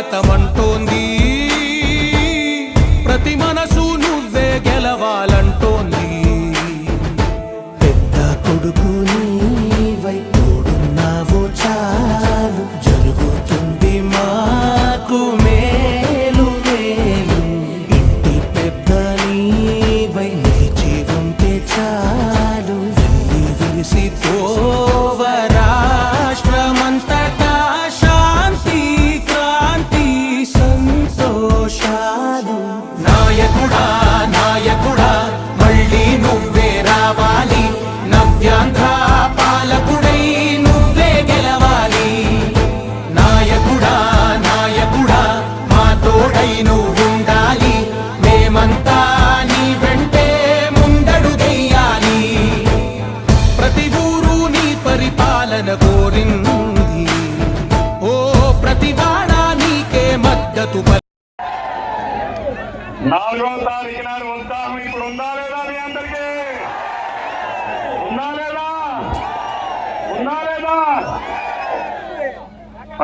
స్వాగతమంటోంది.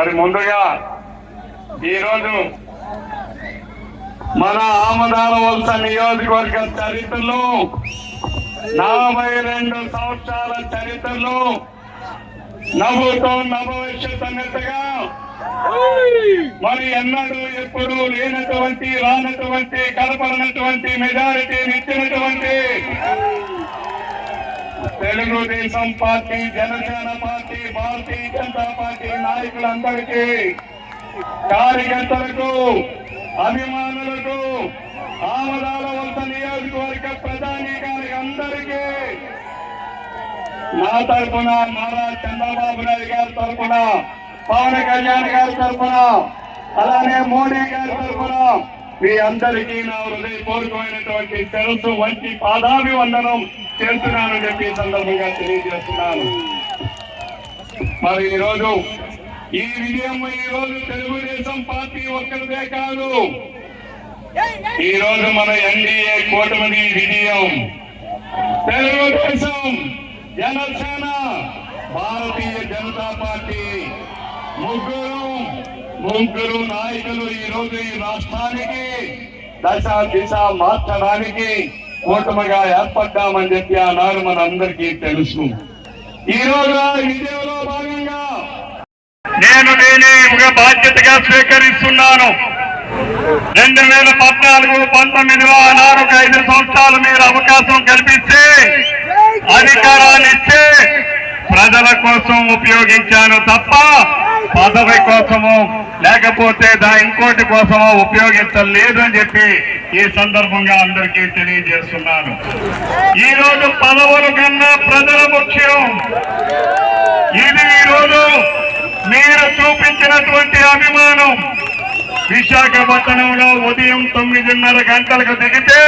మరి ముందుగా ఈరోజు మన ఆమదాల వలస నియోజకవర్గ చరిత్రలో నలభై రెండు సంవత్సరాల చరిత్రలో నవ్వుతో నవభవిష్యత్ మరి ఎన్నడూ ఎప్పుడు లేనటువంటి రానటువంటి కలపనటువంటి మెజారిటీని ఇచ్చినటువంటి Telugu Desam party Janasena party Bharatiya Janata party నాయకులందరికీ కార్యకర్తలకు అభిమానులకు ఆమదాల వలస నియోజకవర్గ ప్రధానికారికి అందరికీ నా తరఫున నారా చంద్రబాబు నాయుడు గారి తరఫున పవన్ కళ్యాణ్ గారి తరఫున అలానే మోడీ గారి తరఫున మీ అందరికీ నా హృదయపూర్వకమైనటువంటి తెలుసు వంటి పాదాభివందనం చేస్తున్నానని చెప్పి సందర్భంగా తెలియజేస్తున్నాను. మరి ఈరోజు ఈ విజయం ఈ రోజు తెలుగుదేశం పార్టీ ఒక్కరిదే కాదు. ఈ రోజు మన ఎన్డీఏ కూటమి విజయం. తెలుగుదేశం జనసేన భారతీయ జనతా పార్టీ ముగ్గురు ముగ్గురు నాయకులు ఈ రోజు ఈ రాష్ట్రానికి దశ దిశ మార్చడానికి కూటమిగా ఏర్పడ్డామని చెప్పి ఆనాడు మన అందరికీ తెలుసు. ఈ రోజు విజయంలో భాగంగా నేను నేనే బాధ్యతగా స్వీకరిస్తున్నాను. రెండు వేల పద్నాలుగు పంతొమ్మిదిలో ఆనాడు ఒక ఐదు సంవత్సరాలు మీరు అవకాశం కల్పిస్తే అధికారాన్ని ఇస్తే ప్రజల కోసం ఉపయోగించాను తప్ప పదవి కోసము లేకపోతే దా ఇంకోటి కోసమో ఉపయోగించలేదు అని చెప్పి ఈ సందర్భంగా అందరికీ తెలియజేస్తున్నాను. ఈ రోజు పదవుల కన్నా ప్రజల ముఖ్యం. ఇది ఈ రోజు మీరు చూపించినటువంటి అభిమానం. విశాఖపట్నంలో ఉదయం తొమ్మిదిన్నర గంటలకు దిగితే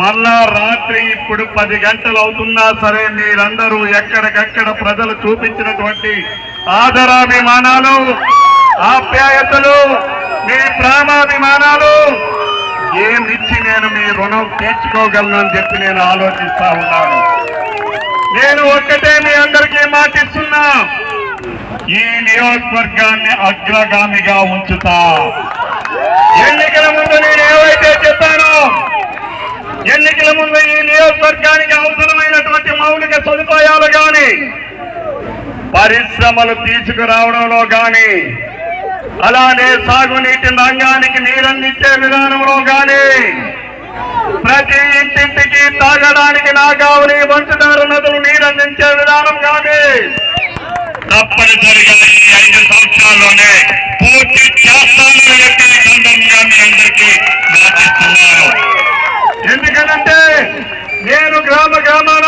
మళ్ళా రాత్రి ఇప్పుడు పది గంటలు అవుతున్నా సరే మీరందరూ ఎక్కడికక్కడ ప్రజలు చూపించినటువంటి ఆదరాభిమానాలు ఆప్యాయతలు మీ ప్రేమాభిమానాలు. ఏమిచ్చి నేను మీ రుణం తీర్చుకోగలను అని చెప్పి నేను ఆలోచిస్తా ఉన్నాను. నేను ఒక్కటే మీ అందరికీ మాటిస్తున్నా. ఈ నియోజకవర్గాన్ని అగ్రగామిగా ఉంచుతా. ఎన్నికల ముందు నేను ఏవైతే చెప్పానో ఎన్నికల ముందు ఈ నియోజకవర్గానికి అవసరమైనటువంటి మౌలిక సదుపాయాలు పరిశ్రమలు తీసుకురావడంలో గాని అలానే సాగునీటి రంగానికి నీరందించే విధానంలో గాని ప్రతి ఇంటింటికి తాగడానికి నాగావలి వంశధార నదులు నీరందించే విధానం కానీ తప్పనిసరిగా ఈ ఐదు సంవత్సరాల్లోనే పూర్తి చేస్తానని చెప్పి ఈ సందర్భంగా మీ అందరికీ మాటిస్తున్నాను ఎందుకనంటే నేను గ్రామ గ్రామాన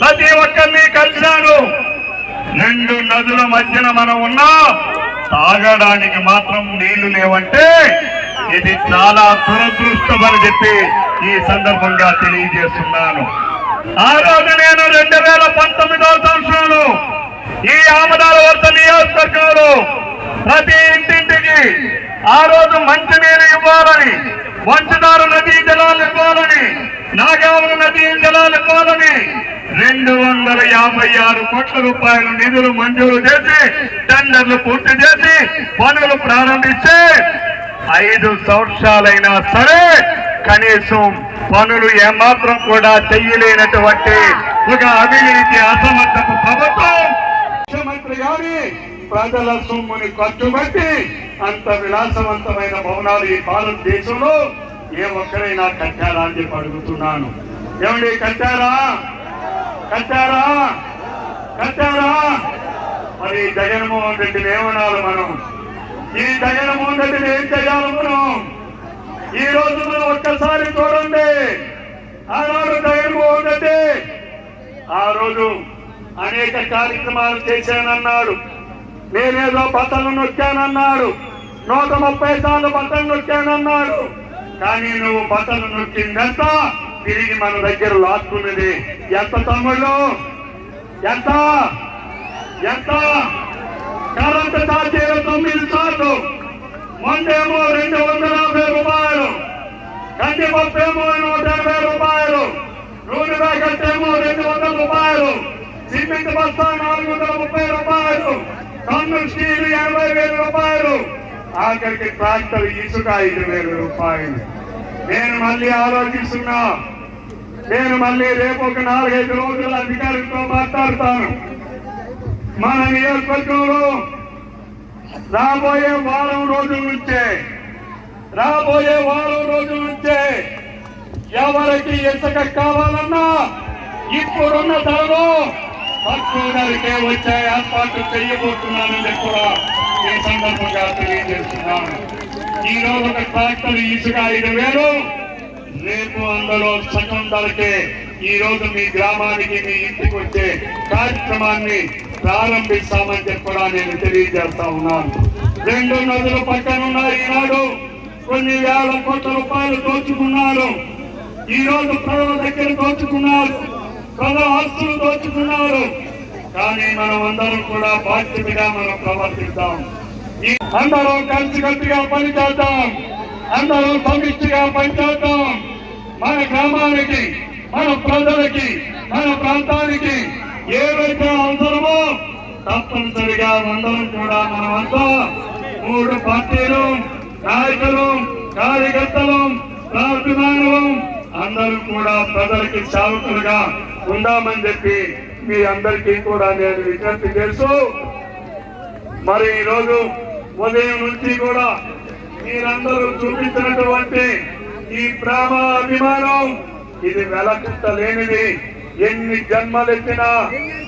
ప్రతి ఒక్కరిని కలిశాను. నదుల మధ్యన మనం ఉన్నా తాగడానికి మాత్రం నీళ్ళు లేవంటే ఇది చాలా దురదృష్టం అని చెప్పి ఈ సందర్భంగా తెలియజేస్తున్నాను. ఆ రోజు నేను రెండు వేల పంతొమ్మిదవ సంవత్సరంలో ఈ ఆమదాల వర్త నియోజకవర్గంలో ప్రతి ఇంటింటికి ఆ రోజు మంచినీరు ఇవ్వాలని వంచదారు నదీ జలాలు ఇవ్వాలని నాగావరం నదీ జలాలు ఇవ్వాలని రెండు వందల యాభై ఆరు కోట్ల రూపాయల నిధులు మంజూరు చేసి టెండర్లు పూర్తి చేసి పనులు ప్రారంభిస్తే ఐదు సంవత్సరాలైనా సరే కనీసం పనులు ఏమాత్రం కూడా చెయ్యలేనటువంటి ఒక అవినీతి అసమర్థపు ప్రభుత్వం. ముఖ్యమంత్రి గారి ప్రజల సొమ్ముని ఖర్చు పెట్టి అంత విలాసవంతమైన భవనాలు ఈ భారతదేశంలో ఏ ఒక్కరైనా కట్టారా అని చెప్పి అడుగుతున్నాను. ఏమండి కట్టారా కట్టారా? కట్టారా? మరి జగన్మోహన్ రెడ్డిని ఏమనాలి మనం? ఈ జగన్మోహన్ రెడ్డిని ఏం చేయాలి మనం? ఈ రోజు మనం ఒక్కసారి చూడండి. ఆనాడు జగన్మోహన్ రెడ్డి ఆ రోజు అనేక కార్యక్రమాలు చేశానన్నాడు. నేనేదో బట్టలు నొక్కానన్నాడు. నూట ముప్పై సార్లు బట్టలు నొక్కానన్నాడు. కానీ నువ్వు బట్టలు నొక్కిందంతా తిరిగి మన దగ్గర లాక్కున్నది. ఎంత తమ్ముళ్ళు? ఎంత? ఎంత? కరెంట్ ఛార్జీలు తొమ్మిది సార్లు. మొన్నేమో రెండు వందల యాభై రూపాయలు. కందిపప్పు ఏమో నూట ఎనభై రూపాయలు. నూనె ప్యాకెట్ ఏమో రెండు వందల రూపాయలు. సిమెంట్ బస్తా నాలుగు వందల ముప్పై రూపాయలు. కన్ను స్టీల్ ఎనభై వేల రూపాయలు. ఆఖరికి ట్రాక్టర్ ఇసుక ఐదు వేల రూపాయలు. నేను మళ్ళీ ఆలోచిస్తున్నా. నేను మళ్ళీ రేపు ఒక నాలుగైదు రోజుల అధికారులతో మాట్లాడతాను. మన నియోజకవర్గంలో రాబోయే వారం రోజుల నుంచే రాబోయే వారం రోజుల నుంచే ఎవరికి ఇసుక కావాలన్నా ఇప్పుడున్న ధరలో తక్కువ ధరకే వచ్చే ఏర్పాట్లు చేయబోతున్నానని కూడా ఈ సందర్భంగా తెలియజేస్తున్నాను. ఈ రోజు ఒక ట్రాక్టర్ ఇసుక ఐదు వేలు రేపు అందులో సగం ధరకే ఈ రోజు మీ గ్రామానికి మీ ఇంటికి వచ్చే కార్యక్రమాన్ని ప్రారంభిస్తామని చెప్పి కూడా నేను తెలియజేస్తా ఉన్నాను. రెండు నదుల పక్కన ఉన్న ఈనాడు. కొన్ని వేల కోట్ల రూపాయలు దోచుకున్నారు. ఈ రోజు ప్రజల దగ్గర దోచుకున్నారు. ప్రజల ఆస్తులు దోచుకున్నారు. కానీ మనం అందరం కూడా బాధ్యతగా మనం ప్రవర్తిద్దాం. ఈ కలిసికట్టుగా పనిచేద్దాం. అందరూ సమిష్టిగా పనిచేద్దాం. మన గ్రామానికి మన ప్రజలకి మన ప్రాంతానికి ఏవైతే అవసరమో తప్పనిసరిగా అందరం కూడా మనమంతా మూడు పార్టీలు నాయకులు కార్యకర్తలు ప్రార్థనాలు అందరూ కూడా ప్రజలకి సేవకులుగా ఉందామని చెప్పి మీ అందరికీ కూడా నేను విజ్ఞప్తి చేస్తూ మరి ఈరోజు ఉదయం నుంచి కూడా మీరందరూ చూపించినటువంటి ఈ ప్రేమ అభిమానం ఇది వెలకట్టలేనిది ఎన్ని జన్మలెత్తినా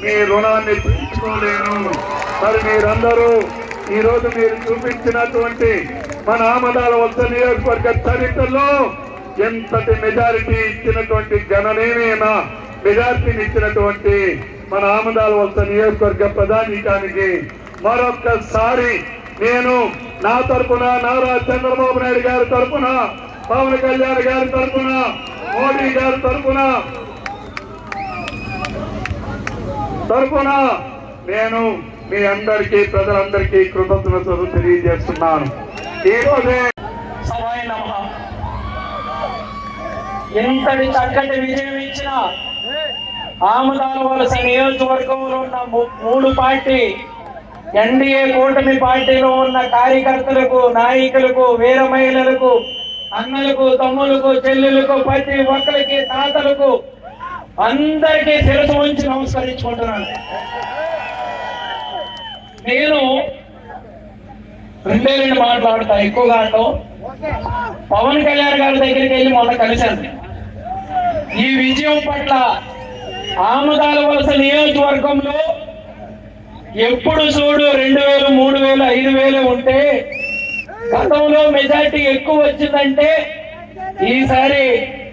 మీ రుణాన్ని తీర్చుకోలేను మరి మీరందరూ ఈ రోజు మీరు చూపించినటువంటి మన ఆమదాల వద్ద నియోజకవర్గ చరిత్రలో ఎంతటి మెజారిటీ ఇచ్చినటువంటి గణనీయమైన మెజారిటీని ఇచ్చినటువంటి మన ఆమదాల వలస నియోజకవర్గ ప్రధానికానికి మరొక్కసారి నేను నా తరపున నారా చంద్రబాబు నాయుడు గారి తరఫున పవన్ కళ్యాణ్ గారి తరఫున మోడీ గారి తరఫున తరపున నేను మీ అందరికీ ప్రజలందరికీ కృతజ్ఞతలు తెలియజేస్తున్నాను. ఈరోజే రోజే ఎంతటి చక్కటి విజయం ఇచ్చిన ఆమదాల వలస నియోజకవర్గంలో ఉన్న మూడు పార్టీ ఎన్డీఏ కూటమి పార్టీలో ఉన్న కార్యకర్తలకు నాయకులకు వీర మహిళలకు అన్నలకు తమ్ములకు చెల్లెలకు ప్రతి ఒక్కరికి తాతలకు అందరికీ శిరసు ఉంచి నమస్కరించుకుంటున్నాను. నేను రెండే రెండు మాట్లాడతా ఎక్కువగా అంటూ పవన్ కళ్యాణ్ గారి దగ్గరికి వెళ్ళి మొన్న కలిశాను. ఈ విజయం పట్ల ఆముదాల వలస నియోజకవర్గంలో ఎప్పుడు చూడు రెండు వేలు మూడు వేలు ఐదు వేలు ఉంటే గతంలో మెజార్టీ ఎక్కువ వచ్చిందంటే ఈసారి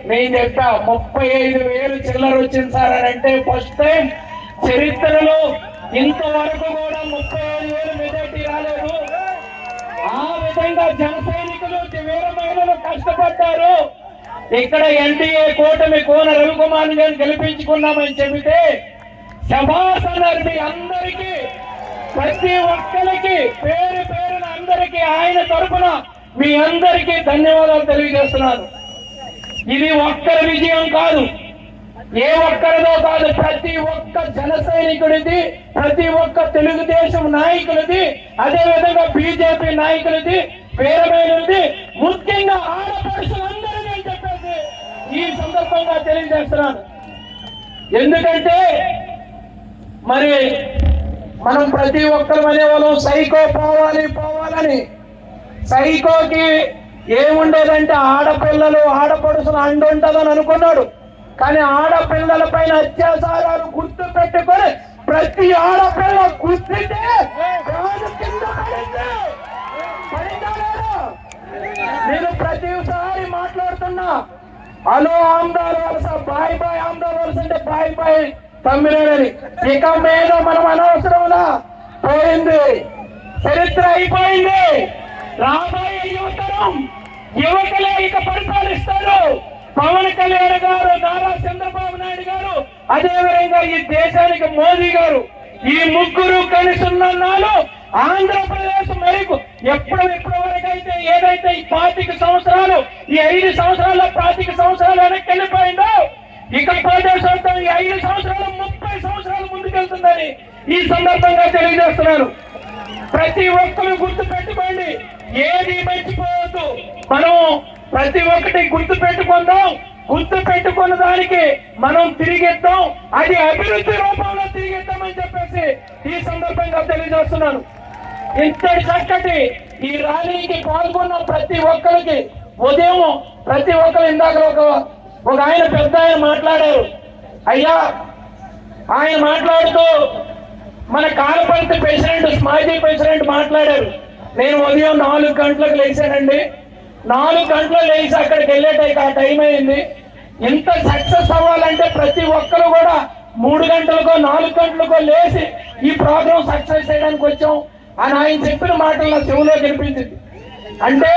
నేను చెప్తా ముప్పై ఐదు వేలు చిల్లర వచ్చింది సార్ అని అంటే ఫస్ట్ టైం చరిత్రలో ఇంతవరకు కూడా ముప్పై ఐదు వేలు మెజార్టీ రాలేదు. ఆ విధంగా జన సైనికులు వేల మహిళలు కష్టపడ్డారు. ఇక్కడ ఎన్డీఏ కూటమి కోన రవికుమార్ గారిని గెలిపించుకున్నామని చెబితే శభాస్ అందరికీ ప్రతి ఒక్కరికి పేరు పేరున అందరికీ ఆయన తరపున మీ అందరికీ ధన్యవాదాలు తెలియజేస్తున్నాను. ఇది ఒక్కరి విజయం కాదు. ఏ ఒక్కరిదో కాదు ప్రతి ఒక్క జన సైనికుడిది ప్రతి ఒక్క తెలుగుదేశం నాయకులది అదే విధంగా బీజేపీ నాయకులది పేరమైనది ముఖ్యంగా ఆడపడుచులందరినీ చెప్పేసి ఈ సందర్భంగా తెలియజేస్తున్నాను. ఎందుకంటే మరి మనం ప్రతి ఒక్కరు అనేవాళ్ళం సైకో పోవాలి పోవాలని. సైకోకి ఏముండేదంటే ఆడపిల్లలు ఆడపడుసులు అండు ఉంటుందని అనుకున్నాడు. కానీ ఆడపిల్లల పైన అత్యాచారాలు గుర్తు పెట్టుకొని ప్రతి ఆడపిల్ల గుర్తితే నేను ప్రతిసారి మాట్లాడుతున్నా. హలో ఆమ్దార్ వలస బాయ్ బాయ్ ఆమ్దార్ వలస అంటే బాయ్ బాయ్ తమ్మినేనని ఇక మీద మనం అనవసరంలా పోయింది. చరిత్ర అయిపోయింది. రాబోయే యువతరం యువకులే ఇక పరిపాలిస్తారు. పవన్ కళ్యాణ్ గారు నారా చంద్రబాబు నాయుడు గారు అదే విధంగా ఈ దేశానికి మోదీ గారు ఈ ముగ్గురు కలిసి ఉన్నాళ్ళు ఆంధ్రప్రదేశ్ మేరకు ఎప్పుడు ఎప్పుడు వరకైతే ఏదైతే ఈ పాతిక సంవత్సరాలు ఈ ఐదు సంవత్సరాల పాతిక సంవత్సరాలు వెనక్కి వెళ్ళిపోయిందో ఇక పోటీ ఈ ఐదు సంవత్సరాలు ముప్పై సంవత్సరాలు ముందుకెళ్తుందని ఈ సందర్భంగా తెలియజేస్తున్నాను. ప్రతి ఒక్కరు గుర్తు పెట్టుకోండి ఏది మర్చిపోవద్దు. మనం ప్రతి ఒక్కటి గుర్తు పెట్టుకుందాం గుర్తు పెట్టుకున్న దానికి మనం తిరిగిద్దాం. అది అభివృద్ధి రూపంలో తిరిగిద్దామని చెప్పేసి ఈ సందర్భంగా తెలియజేస్తున్నాను. ఇంతటి చక్కటి ఈ ర్యాలీకి పాల్గొన్న ప్రతి ఒక్కరికి ఉదయం ప్రతి ఒక్కరు ఇందాక ఒక ఒక ఆయన పెద్ద ఆయన మాట్లాడారు. అయ్యా ఆయన మాట్లాడుతూ మన కాలపంతి ప్రెసిడెంట్ మాజీ ప్రెసిడెంట్ మాట్లాడారు. నేను ఉదయం నాలుగు గంటలకు లేచానండి. నాలుగు గంటలు లేచి అక్కడికి వెళ్ళేటైతే ఆ టైం అయింది. ఇంత సక్సెస్ అవ్వాలంటే ప్రతి ఒక్కరు కూడా మూడు గంటలకో నాలుగు గంటలకో లేచి ఈ ప్రోగ్రామ్ సక్సెస్ చేయడానికి వచ్చాం అని ఆయన చెప్పిన మాటలు నా చెవులో కనిపించింది అంటే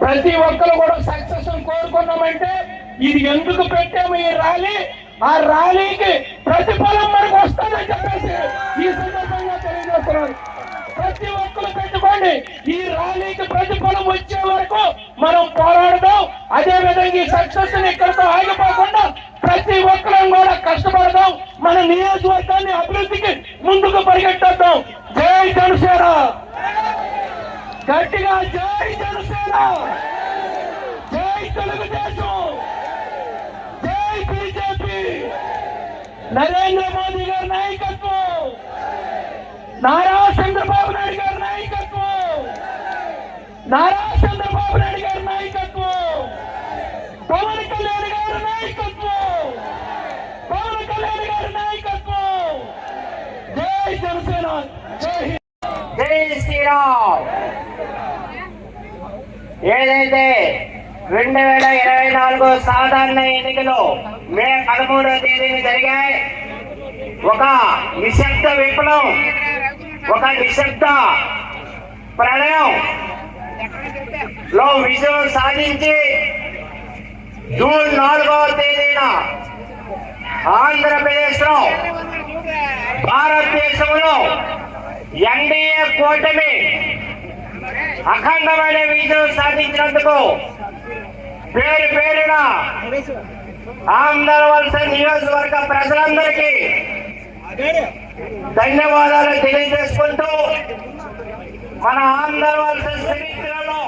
ప్రతి ఒక్కరు కూడా సక్సెస్ కోరుకున్నామంటే ఇది ఎందుకు పెట్టాము? ఈ ర్యాలీ? ఆ ర్యాలీకి ప్రతిఫలం మనకు వస్తుందని చెప్పేసి ఈ సందర్భంగా తెలియజేస్తున్నాను. ప్రతి ఒక్కరు పెట్టుకోండి. ఈ ర్యాలీకి ప్రతిఫలం వచ్చే వరకు మనం పోరాడదాం. అదే విధంగా ఈ సక్సెస్ ఇక్కడతో ఆగిపోకుండా ప్రతి ఒక్కరం కూడా కష్టపడదాం. మన నియోజకవర్గాన్ని అభివృద్ధికి ముందుకు పరిగెట్టేద్దాం. జై జనసేన! గట్టిగా జై జనసేన! జై తెలుగుదేశం జై బీజేపీ నరేంద్ర మోదీ గారి నాయకత్వం! నారా చంద్రబాబు నాయుడు గారి నాయకత్వం! నారా చంద్రబాబు నాయుడు గారి నాయకత్వం! పవన్ కళ్యాణ్ గారి నాయకత్వం! పవన్ కళ్యాణ్ గారి నాయకత్వం! జై జనసేన! జై జై శ్రీరామ్! ఏదైతే రెండు వేల ఇరవై నాలుగు సాధారణ ఎన్నికలు మే పదమూడవ తేదీని జరిగాయి. ఒక నిశ్శబ్ద విప్లవం ఒక నిశ్శబ్ద ప్రళయం లో విజయం సాధించి జూన్ నాలుగవ తేదీన ఆంధ్రప్రదేశ్లో భారతదేశంలో ఎన్డీఏ కూటమి అఖండమైన విజయం సాధించినందుకు పేరు పేరున ఆంధ్రవలస నియోజకవర్గ ప్రజలందరికీ ధన్యవాదాలు తెలియజేసుకుంటూ మన ఆంధ్రవలస చరిత్రలో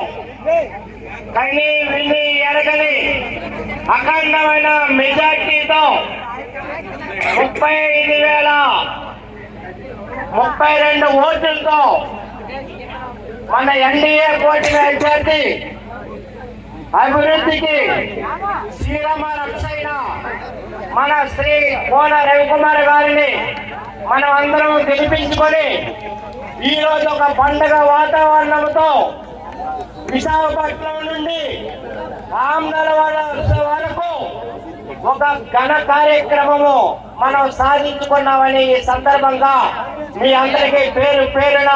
కని విని ఎరగని అఖండమైన మెజార్టీతో ముప్పై ఐదు వేల ముప్పై రెండు ఓట్లతో మన ఎన్డీఏ కూటమి అభ్యర్థి అభివృద్ధికి శ్రీరామ రక్షణ మన శ్రీ కోన రవికుమార్ గారిని మనం అందరం గెలిపించుకొని ఈ రోజు ఒక పండగ వాతావరణంతో విశాఖపట్నం నుండి ఆమ్దల వరకు ఒక ఘన కార్యక్రమము మనం సాధించుకున్నామని ఈ సందర్భంగా మీ అందరికీ పేరు పేరున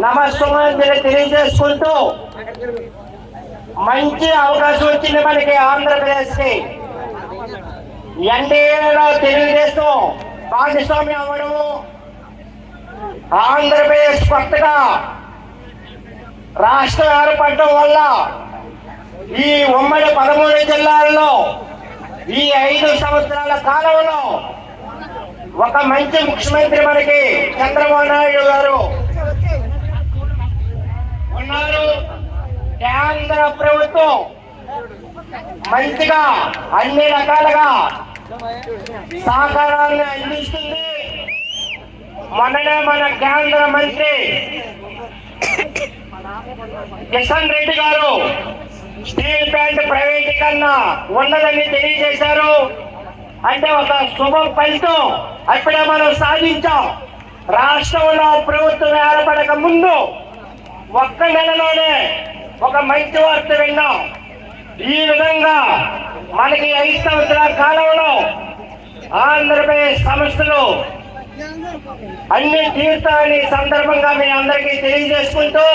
నమస్కారం తెలియజేసుకుంటూ మంచి అవకాశం వచ్చింది మనకి ఆంధ్రప్రదేశ్కి ఎన్డీఏలో తెలుగుదేశం భాగస్వామి అవ్వడము. ఆంధ్రప్రదేశ్ కొత్తగా రాష్ట్రం ఏర్పడటం వల్ల ఈ ఉమ్మడి పదమూడు జిల్లాల్లో ఈ ఐదు సంవత్సరాల కాలంలో ఒక మంచి ముఖ్యమంత్రి మనకి చంద్రబాబు నాయుడు గారు ఉన్నారు. కేంద్ర ప్రభుత్వం మంచిగా అన్ని రకాలుగా సహకారాన్ని అందిస్తుంది. మొన్ననే మన కేంద్ర మంత్రి కిషన్ రెడ్డి గారు స్టీల్ ప్లాంట్ ప్రైవేటీకరణ ఉన్నదని తెలియజేశారు. అంటే ఒక శుభ ఫలితం అప్పుడే మనం సాధించాం. రాష్ట్రంలో ప్రభుత్వం ఏర్పడక ముందు ఒక్క నెలలోనే ఒక మంచి వార్త విన్నాం. ఈ విధంగా మనకి ఐదు సంవత్సరాల కాలంలో ఆంధ్రప్రదేశ్ సంస్థలు అన్ని తీర్థాన్ని సందర్భంగా మీ అందరికీ తెలియజేసుకుంటూ